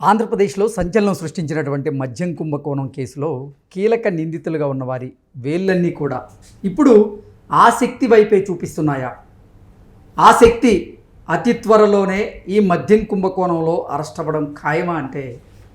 ఆంధ్రప్రదేశ్లో సంచలనం సృష్టించినటువంటి మద్యం కుంభకోణం కేసులో కీలక నిందితులుగా ఉన్నవారి వేళ్ళన్నీ కూడా ఇప్పుడు ఆ శక్తి వైపే చూపిస్తున్నాయా? ఆ శక్తి అతి త్వరలోనే ఈ మద్యం కుంభకోణంలో అరెస్ట్ అవ్వడం ఖాయమా అంటే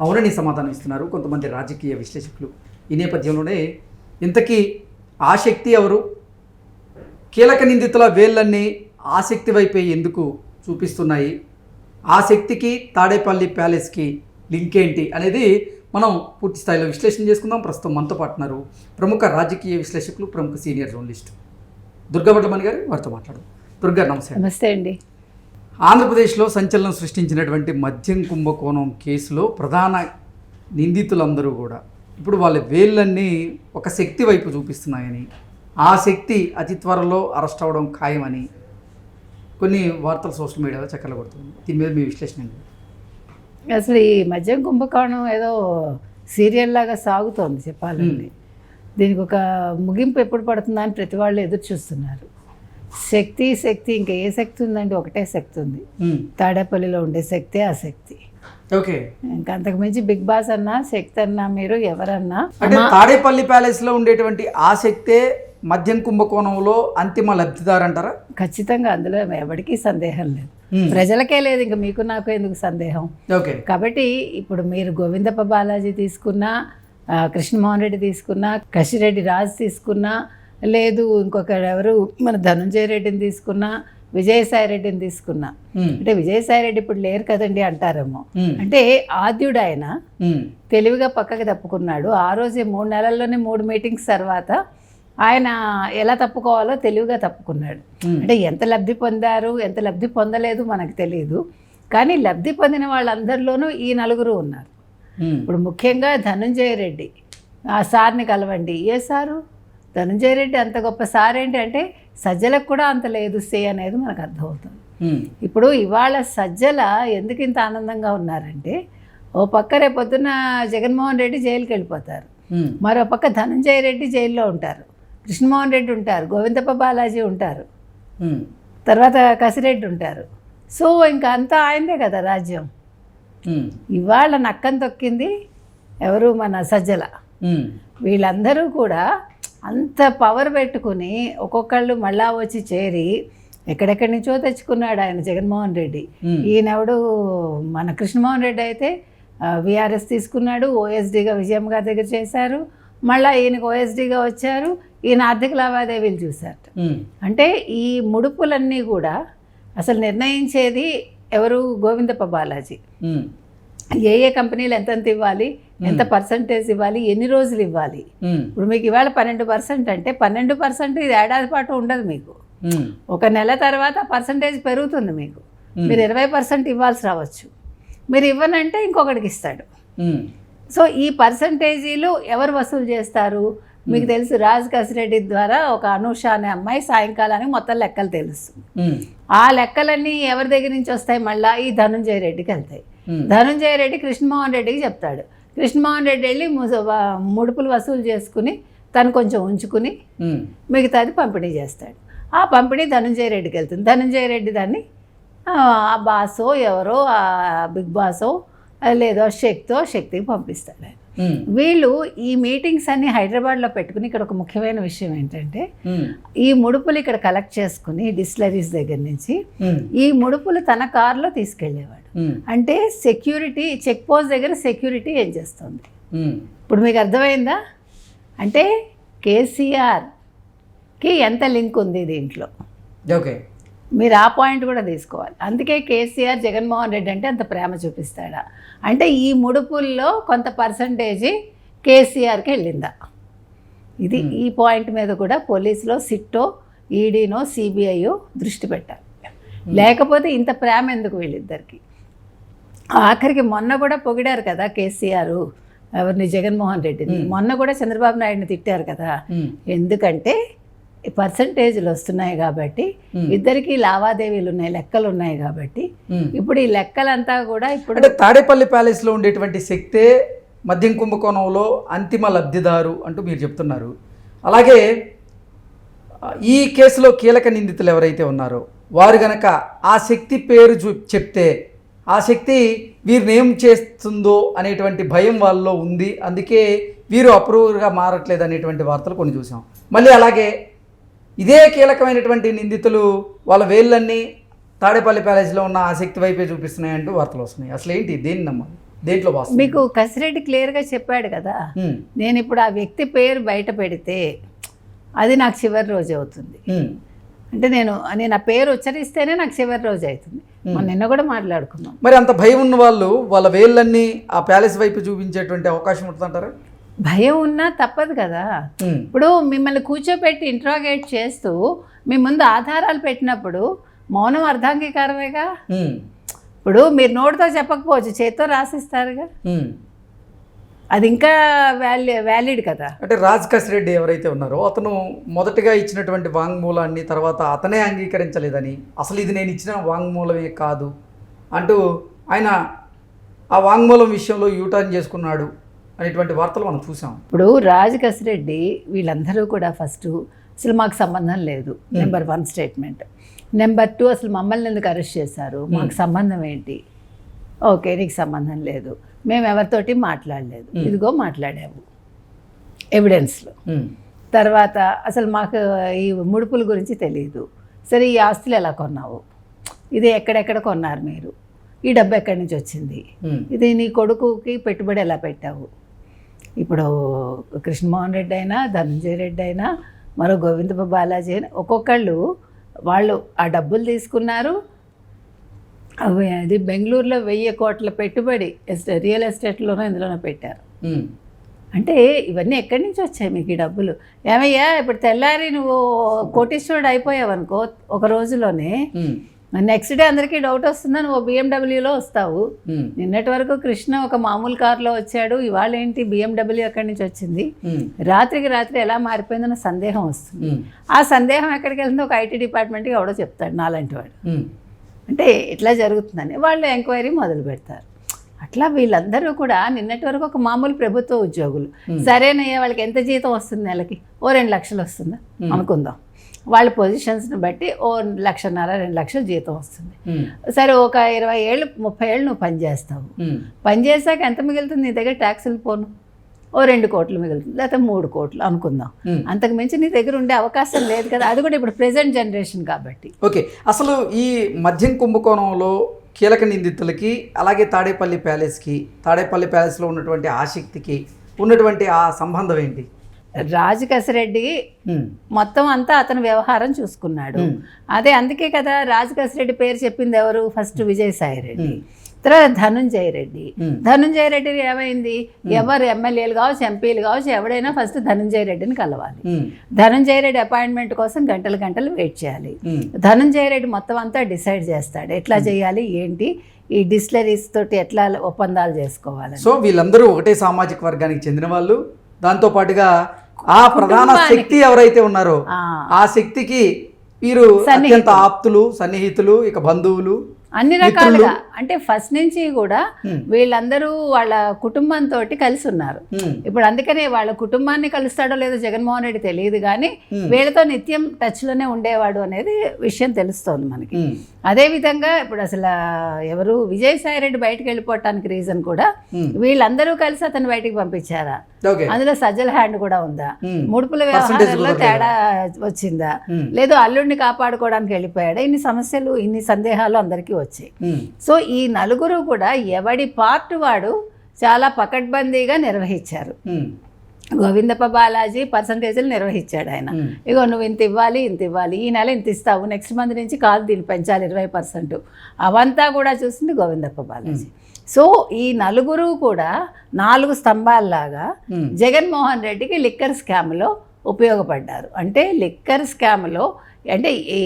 అవునని సమాధానం ఇస్తున్నారు కొంతమంది రాజకీయ విశ్లేషకులు. ఈ నేపథ్యంలోనే ఇంతకీ ఆ శక్తి ఎవరు? కీలక నిందితుల వేళ్ళన్నీ ఆసక్తి వైపే ఎందుకు చూపిస్తున్నాయి? ఆ శక్తికి తాడేపల్లి ప్యాలెస్కి లింక్ ఏంటి అనేది మనం పూర్తి స్థాయిలో విశ్లేషణ చేసుకుందాం. ప్రస్తుతం మనతో పాటున్నారు ప్రముఖ రాజకీయ విశ్లేషకులు ప్రముఖ సీనియర్ జర్నలిస్ట్ దుర్గాభట్లమణి గారు. వారితో మాట్లాడు దుర్గా నమస్తే. నమస్తే అండి. ఆంధ్రప్రదేశ్లో సంచలనం సృష్టించినటువంటి మద్యం కుంభకోణం కేసులో ప్రధాన నిందితులందరూ కూడా ఇప్పుడు వాళ్ళ వేళ్ళన్నీ ఒక శక్తి వైపు చూపిస్తున్నాయని ఆ శక్తి అతి త్వరలో అరెస్ట్ అవ్వడం ఖాయమని కొన్ని వార్తలు సోషల్ మీడియాలో చక్కర్లు కొడుతుంది. దీని మీద మీ విశ్లేషణ? అసలు ఈ మద్యం కుంభకోణం ఏదో సీరియల్ లాగా సాగుతోంది చెప్పాలండి దీనికి ఒక ముగింపు ఎప్పుడు పడుతుందా అని ప్రతి వాళ్ళు ఎదురు చూస్తున్నారు. శక్తి శక్తి ఇంకా ఏ శక్తి ఉందండి ఒకటే శక్తి ఉంది. తాడేపల్లిలో ఉండే శక్తే ఆ శక్తి. ఓకే. ఇంకా అంతకు మించి బిగ్ బాస్ అన్నా శక్తి అన్నా మీరు ఎవరన్నా అంటే తాడేపల్లి ప్యాలెస్లో ఉండేటువంటి ఆ శక్తే మద్యం కుంభకోణంలో అంతిమ లబ్ధిదారు అంటారా ఖచ్చితంగా అందులో ఎవరికీ సందేహం లేదు. ప్రజలకే లేదు ఇంకా మీకు నాకు ఎందుకు సందేహం? ఓకే. కాబట్టి ఇప్పుడు మీరు గోవిందప్ప బాలాజీ తీసుకున్నా కృష్ణమోహన్ రెడ్డి తీసుకున్నా కశిరెడ్డి రాజు తీసుకున్నా లేదు ఇంకొకరు ఎవరు మన ధనుంజయ రెడ్డిని తీసుకున్నా విజయసాయి రెడ్డిని తీసుకున్నా. అంటే విజయసాయి రెడ్డి ఇప్పుడు లేరు కదండి అంటారేమో. అంటే ఆద్యుడు ఆయన తెలివిగా పక్కకి తప్పుకున్నాడు. ఆ రోజే మూడు నెలల్లోనే మూడు మీటింగ్స్ తర్వాత ఆయన ఎలా తప్పుకోవాలో తెలివిగా తప్పుకున్నాడు. అంటే ఎంత లబ్ధి పొందారు ఎంత లబ్ధి పొందలేదు మనకు తెలియదు. కానీ లబ్ధి పొందిన వాళ్ళందరిలోనూ ఈ నలుగురు ఉన్నారు. ఇప్పుడు ముఖ్యంగా ధనంజయ రెడ్డి. ఆ సార్ని కలవండి. ఏ సారు? ధనంజయ రెడ్డి అంత గొప్ప సార్ ఏంటి అంటే సజ్జలకు కూడా అంత లేదు సే అనేది మనకు అర్థమవుతుంది. ఇప్పుడు ఇవాళ సజ్జల ఎందుకు ఇంత ఆనందంగా ఉన్నారంటే ఓ పక్క రేపొద్దున జగన్మోహన్ రెడ్డి జైలుకి వెళ్ళిపోతారు మరో పక్క ధనంజయ రెడ్డి జైల్లో ఉంటారు. కృష్ణమోహన్ రెడ్డి ఉంటారు గోవిందప్ప బాలాజీ ఉంటారు తర్వాత కసిరెడ్డి ఉంటారు. సో ఇంకా అంతా ఆయనదే కదా రాజ్యం. ఇవాళ నక్కని తొక్కింది ఎవరు? మన సజ్జల. వీళ్ళందరూ కూడా అంత పవర్ పెట్టుకుని ఒక్కొక్కళ్ళు మళ్ళా వచ్చి చేరి ఎక్కడెక్కడి నుంచో తెచ్చుకున్నాడు ఆయన జగన్మోహన్ రెడ్డి. ఈయనెవడు? మన కృష్ణమోహన్ రెడ్డి అయితే విఆర్ఎస్ తీసుకున్నాడు ఓఎస్డీగా విజయమ్మ గారి దగ్గర చేశారు. మళ్ళీ ఈయనకు ఓఎస్డీగా వచ్చారు. ఈయన ఆర్థిక లావాదేవీలు చూశారు అంటే ఈ ముడుపులన్నీ కూడా అసలు నిర్ణయించేది ఎవరు? గోవిందప్ప బాలాజీ. ఏ ఏ కంపెనీలు ఎంతెంత ఇవ్వాలి? ఎంత పర్సంటేజ్ ఇవ్వాలి? ఎన్ని రోజులు ఇవ్వాలి? ఇప్పుడు మీకు ఇవాళ పన్నెండు పర్సెంట్ అంటే పన్నెండు పర్సెంట్ ఇది ఏడాది పాటు ఉండదు మీకు. ఒక నెల తర్వాత పర్సంటేజ్ పెరుగుతుంది మీకు. మీరు ఇరవై పర్సెంట్ ఇవ్వాల్సి రావచ్చు. మీరు ఇవ్వనంటే ఇంకొకటికి ఇస్తాడు. సో ఈ పర్సంటేజీలు ఎవరు వసూలు చేస్తారు? మీకు తెలుసు రాజ్ కసిరెడ్డి ద్వారా ఒక అనూష అనే అమ్మాయి సాయంకాలానికి మొత్తం లెక్కలు తెలుస్తుంది ఆ లెక్కలన్నీ ఎవరి దగ్గర నుంచి వస్తాయి? మళ్ళీ ఈ ధనుంజయ రెడ్డికి వెళ్తాయి. ధనుంజయ రెడ్డి కృష్ణమోహన్ రెడ్డికి చెప్తాడు. కృష్ణమోహన్ రెడ్డి వెళ్ళి ముడుపులు వసూలు చేసుకుని తను కొంచెం ఉంచుకుని మిగతాది పంపిణీ చేస్తాడు. ఆ పంపిణీ ధనుంజయ రెడ్డికి వెళ్తుంది. ధనుంజయ రెడ్డి దాన్ని ఆ బాసో ఎవరో ఆ బిగ్ బాసో లేదో శక్తో శక్తికి పంపిస్తాడు వీళ్ళు ఈ మీటింగ్స్ అన్ని హైదరాబాద్లో పెట్టుకుని ఇక్కడ ఒక ముఖ్యమైన విషయం ఏంటంటే ఉమ్, ఈ ముడుపులు ఇక్కడ కలెక్ట్ చేసుకుని డిస్లరీస్ దగ్గర నుంచి ఉమ్, ఈ ముడుపులు తన కారులో తీసుకెళ్ళేవాడు. ఉమ్, అంటే సెక్యూరిటీ చెక్ పోస్ట్ దగ్గర సెక్యూరిటీ ఏం చేస్తుంది? ఇప్పుడు మీకు అర్థమైందా? అంటే కేసీఆర్కి ఎంత లింక్ ఉంది దీంట్లో? ఓకే మీరు ఆ పాయింట్ కూడా తీసుకోవాలి. అందుకే కేసీఆర్ జగన్మోహన్ రెడ్డి అంటే అంత ప్రేమ చూపిస్తాడా? అంటే ఈ ముడుపుల్లో కొంత పర్సంటేజీ కేసీఆర్కి వెళ్ళిందా? ఇది ఈ పాయింట్ మీద కూడా పోలీసులో సిట్టో ఈడీనో సిబిఐయో దృష్టి పెట్టాలి. లేకపోతే ఇంత ప్రేమ ఎందుకు వీళ్ళిద్దరికి? ఆఖరికి మొన్న కూడా పొగిడారు కదా కేసీఆర్ ఎవరిని? జగన్మోహన్ రెడ్డిని. మొన్న కూడా చంద్రబాబు నాయుడిని తిట్టారు కదా. ఎందుకంటే పర్సంటేజ్లు వస్తున్నాయి కాబట్టి ఇద్దరికి లావాదేవీలు ఉన్నాయి లెక్కలు ఉన్నాయి కాబట్టి ఉమ్. ఇప్పుడు ఈ లెక్కలంతా కూడా ఇప్పుడు అంటే తాడేపల్లి ప్యాలెస్లో ఉండేటువంటి శక్తే మద్యం కుంభకోణంలో అంతిమ లబ్ధిదారు అంటూ మీరు చెప్తున్నారు. అలాగే ఈ కేసులో కీలక నిందితులు ఎవరైతే ఉన్నారో వారు గనక ఆ శక్తి పేరు చూ చెప్తే ఆ శక్తి వీరిని ఏం చేస్తుందో అనేటువంటి భయం వాళ్ళలో ఉంది. అందుకే వీరు అప్రూవర్గా మారట్లేదు అనేటువంటి వార్తలు కొన్ని చూసాం. మళ్ళీ అలాగే ఇదే కీలకమైనటువంటి నిందితులు వాళ్ళ వేళ్ళన్నీ తాడేపల్లి ప్యాలెస్లో ఉన్న ఆ శక్తి వైపే చూపిస్తున్నాయంటూ వార్తలు వస్తున్నాయి. అసలు ఏంటి దేన్ని నమ్మాలి? దేంట్లో మీకు కసిరెడ్డి క్లియర్గా చెప్పాడు కదా. నేను ఇప్పుడు ఆ వ్యక్తి పేరు బయట పెడితే అది నాకు చివరి రోజు అవుతుంది. అంటే నేను నేను ఆ పేరు ఉచ్చరిస్తేనే నాకు చివరి రోజు అవుతుంది. మనం నిన్న కూడా మాట్లాడుకున్నాం. మరి అంత భయం ఉన్న వాళ్ళు వాళ్ళ వేళ్ళన్నీ ఆ ప్యాలెస్ వైపు చూపించేటువంటి అవకాశం ఉంటుందంటారా? భయం ఉన్నా తప్పదు కదా. ఇప్పుడు మిమ్మల్ని కూర్చోపెట్టి ఇంట్రాగేట్ చేస్తూ మీ ముందు ఆధారాలు పెట్టినప్పుడు మౌనం అర్ధాంగీకారమేగా? ఇప్పుడు మీరు నోటితో చెప్పకపోవచ్చు చేత్తో రాసిస్తారుగా. అది ఇంకా వ్యాలి వ్యాలిడ్ కదా. అంటే రాజ్ రెడ్డి ఎవరైతే ఉన్నారో అతను మొదటగా ఇచ్చినటువంటి వాంగ్మూలాన్ని తర్వాత అతనే అంగీకరించలేదని అసలు ఇది నేను ఇచ్చిన వాంగ్మూలమే కాదు అంటూ ఆయన ఆ వాంగ్మూలం విషయంలో యూటర్న్ చేసుకున్నాడు. అనేటువంటి వార్తలు మనం చూసాం. ఇప్పుడు రాజ్ కసిరెడ్డి వీళ్ళందరూ కూడా ఫస్ట్ అసలు మాకు సంబంధం లేదు. Number one statement number two అసలు మమ్మల్ని ఎందుకు అరెస్ట్ చేశారు? మాకు సంబంధం ఏంటి? ఓకే నీకు సంబంధం లేదు. మేము ఎవరితోటి మాట్లాడలేదు. ఇదిగో మాట్లాడాము. ఎవిడెన్స్లో ఉమ్, తర్వాత అసలు మాకు ఈ ముడుపుల గురించి తెలియదు సరే ఈ ఆస్తులు ఎలా కొన్నావు? ఇది ఎక్కడెక్కడ కొన్నారు మీరు? ఈ డబ్బు ఎక్కడి నుంచి వచ్చింది? ఇది నీ కొడుకుకి పెట్టుబడి ఎలా పెట్టావు? ఇప్పుడు కృష్ణమోహన్ రెడ్డి అయినా ధనంజయ రెడ్డి అయినా మరో గోవింద బాలాజీ అయినా ఒక్కొక్కళ్ళు వాళ్ళు ఆ డబ్బులు తీసుకున్నారు. అవి అది బెంగళూరులో వెయ్యి కోట్ల పెట్టుబడి ఎస్టే రియల్ ఎస్టేట్లోనో ఇందులోనో పెట్టారు. అంటే ఇవన్నీ ఎక్కడి నుంచి వచ్చాయి మీకు ఈ డబ్బులు? ఏమయ్యా ఇప్పుడు తెల్లారి నువ్వు కోటీశ్వరుడు అయిపోయావు అనుకో ఒక రోజులోనే నెక్స్ట్ డే అందరికీ డౌట్ వస్తుందా నువ్వు బిఎండబ్ల్యూలో వస్తావు. ఉమ్, నిన్నటి వరకు కృష్ణ ఒక మామూలు కారులో వచ్చాడు. ఇవాళ ఏంటి బిఎండబ్ల్యూ ఎక్కడి నుంచి వచ్చింది? ఉమ్, రాత్రికి రాత్రి ఎలా మారిపోయిందన్న సందేహం వస్తుంది. ఉమ్, ఆ సందేహం ఎక్కడికి వెళ్తుందో ఒక ఐటీ డిపార్ట్మెంట్కి ఎవడో చెప్తాడు నాలాంటి వాడు. అంటే ఇట్లా జరుగుతుందని వాళ్ళు ఎంక్వైరీ మొదలు పెడతారు. అట్లా వీళ్ళందరూ కూడా నిన్నటి వరకు ఒక మామూలు ప్రభుత్వ ఉద్యోగులు. సరేనయ్యా వాళ్ళకి ఎంత జీతం వస్తుంది నెలకి? ఓ రెండు లక్షలు వస్తుందా? అనుకుందాం. వాళ్ళ పొజిషన్స్ని బట్టి ఓ లక్షన్నర రెండు లక్షలు జీతం వస్తుంది. సరే ఒక ఇరవై ఏళ్ళు ముప్పై ఏళ్ళు నువ్వు పని చేస్తావు. ఉమ్, పని చేశాక ఎంత మిగులుతుంది నీ దగ్గర ట్యాక్సులు పోను ఓ రెండు కోట్లు మిగులుతుంది లేకపోతే మూడు కోట్లు అనుకుందాం. అంతకు మించి నీ దగ్గర ఉండే అవకాశం లేదు కదా. అది కూడా ఇప్పుడు ప్రెసెంట్ జనరేషన్ కాబట్టి. ఓకే అసలు ఈ మద్యం కుంభకోణంలో కీలక నిందితులకి అలాగే తాడేపల్లి ప్యాలెస్కి తాడేపల్లి ప్యాలెస్లో ఉన్నటువంటి ఆసక్తికి ఉన్నటువంటి ఆ సంబంధం ఏంటి? రాజు కసిరెడ్డి మొత్తం అంతా అతని వ్యవహారం చూసుకున్నాడు. అదే అందుకే కదా రాజు కసిరెడ్డి పేరు చెప్పింది ఎవరు? ఫస్ట్ విజయసాయి రెడ్డి. తర్వాత ధనుంజయ రెడ్డి. ధనుంజయ రెడ్డి ఏమైంది ఎవరు ఎమ్మెల్యేలు కావచ్చు ఎంపీలు కావచ్చు ఎవడైనా ఫస్ట్ ధనుంజయ రెడ్డిని కలవాలి. ధనంజయ రెడ్డి అపాయింట్మెంట్ కోసం గంటలు గంటలు వెయిట్ చేయాలి. ధనంజయ రెడ్డి మొత్తం అంతా డిసైడ్ చేస్తాడు. ఎట్లా చేయాలి ఏంటి? ఈ డిస్టిలరీస్ తోటి ఎట్లా ఒప్పందాలు చేసుకోవాలని సో వీళ్ళందరూ ఒకటే సామాజిక వర్గానికి చెందిన వాళ్ళు. దాంతో పాటుగా ఆ ప్రధాన శక్తి ఎవరైతే ఉన్నారో ఆ, ఆ శక్తికి వీరు అత్యంత ఆప్తులు సన్నిహితులు ఇక బంధువులు. అన్ని రకాలుగా అంటే ఫస్ట్ నుంచి కూడా. వీళ్ళందరూ వాళ్ళ కుటుంబంతో కలిసి ఉన్నారు ఇప్పుడు అందుకనే వాళ్ళ కుటుంబాన్ని కలుస్తాడో లేదో జగన్మోహన్ రెడ్డి తెలియదు కానీ. వీళ్ళతో నిత్యం టచ్లోనే ఉండేవాడు అనేది విషయం తెలుస్తోంది మనకి అదే విధంగా ఇప్పుడు అసలు ఎవరు విజయసాయి రెడ్డి బయటకు వెళ్ళిపోవటానికి రీజన్ కూడా. వీళ్ళందరూ కలిసి అతను బయటికి పంపించారా అందులో సజ్జల హ్యాండ్ కూడా ఉందా? Hmm. ముడుపుల వ్యవహారంలో తేడా. వచ్చిందా? Hmm. లేదు అల్లుడిని కాపాడుకోవడానికి వెళ్ళిపోయాడా? ఇన్ని సమస్యలు ఇన్ని సందేహాలు అందరికీ వచ్చాయి. ఉమ్, సో ఈ నలుగురు కూడా ఎవడి పార్ట్ వాడు చాలా పకడ్బందీగా నిర్వహించారు. గోవిందప్ప బాలాజీ పర్సంటేజ్లు నిర్వహించాడు ఆయన. ఇగో నువ్వు ఇంత ఇవ్వాలి ఇంత ఇవ్వాలి ఈ నెల ఇంత ఇస్తావు నెక్స్ట్ మంత్ నుంచి కాదు దీన్ని పెంచాలి ఇరవై పర్సెంట్. అవంతా కూడా చూసింది గోవిందప్ప బాలాజీ. సో ఈ నలుగురు కూడా నాలుగు స్తంభాల్లాగా జగన్మోహన్ రెడ్డికి లిక్కర్ స్కామ్లో ఉపయోగపడ్డారు. అంటే లిక్కర్ స్కామ్లో అంటే ఈ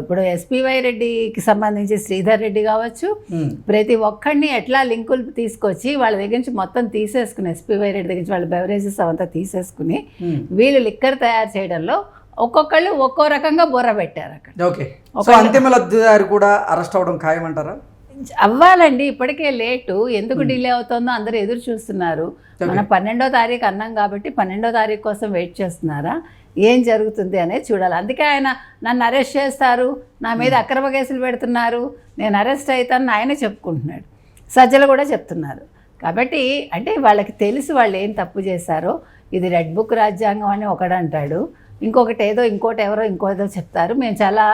ఇప్పుడు ఎస్పీవై రెడ్డికి సంబంధించి శ్రీధర్ రెడ్డి కావచ్చు ప్రతి ఒక్కడిని ఎట్లా లింకులు తీసుకొచ్చి వాళ్ళ దగ్గర నుంచి మొత్తం తీసేసుకుని ఎస్పీవై రెడ్డి దగ్గర నుంచి వాళ్ళ బెవరేజెస్ అవంతా తీసేసుకుని. వీళ్ళు లిక్కర్ తయారు చేయడంలో ఒక్కొక్కళ్ళు ఒక్కో రకంగా బుర్ర పెట్టారు అక్కడ. ఓకే. అంతిమ లబ్ధిదారు కూడా అరెస్ట్ అవడం ఖాయమంటారా? అవ్వాలండి ఇప్పటికే లేటు. ఎందుకు డిలే అవుతుందో అందరూ ఎదురు చూస్తున్నారు. మనం పన్నెండో తారీఖు అన్నాం కాబట్టి పన్నెండో తారీఖు కోసం వెయిట్ చేస్తున్నారా? ఏం జరుగుతుంది అనేది చూడాలి. అందుకే ఆయన నన్ను అరెస్ట్ చేస్తారు నా మీద అక్రమ కేసులు పెడుతున్నారు నేను అరెస్ట్ అవుతానని ఆయనే చెప్పుకుంటున్నాడు. సజ్జలు కూడా చెప్తున్నారు. కాబట్టి అంటే వాళ్ళకి తెలుసు వాళ్ళు ఏం తప్పు చేశారో. ఇది రెడ్ బుక్ రాజ్యాంగం అని ఒకడు అంటాడు. ఇంకొకటి ఏదో ఇంకోటి ఎవరో ఇంకోటో చెప్తారు. మేము చాలా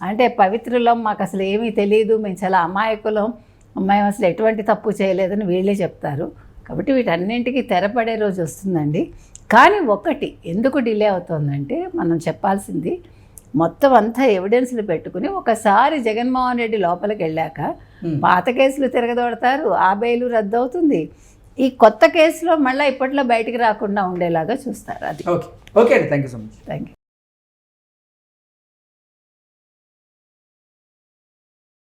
అంటే పవిత్రులం మాకు అసలు ఏమీ తెలియదు మేము చాలా అమాయకులం మేము అసలు ఎటువంటి తప్పు చేయలేదని వీళ్ళే చెప్తారు. కాబట్టి వీటన్నింటికి తెరపడే రోజు వస్తుందండి. కానీ ఒకటి ఎందుకు డిలే అవుతుందంటే మనం చెప్పాల్సింది మొత్తం అంతా ఎవిడెన్స్లు పెట్టుకుని ఒకసారి జగన్మోహన్ రెడ్డి లోపలికి వెళ్ళాక పాత కేసులు తిరగదోడతారు ఆ బెయిలు రద్దు అవుతుంది ఈ కొత్త కేసులో మళ్ళీ ఇప్పట్లో బయటికి రాకుండా ఉండేలాగా చూస్తారు అది. ఓకే. ఓకే అండి. Thank you so much. Thank you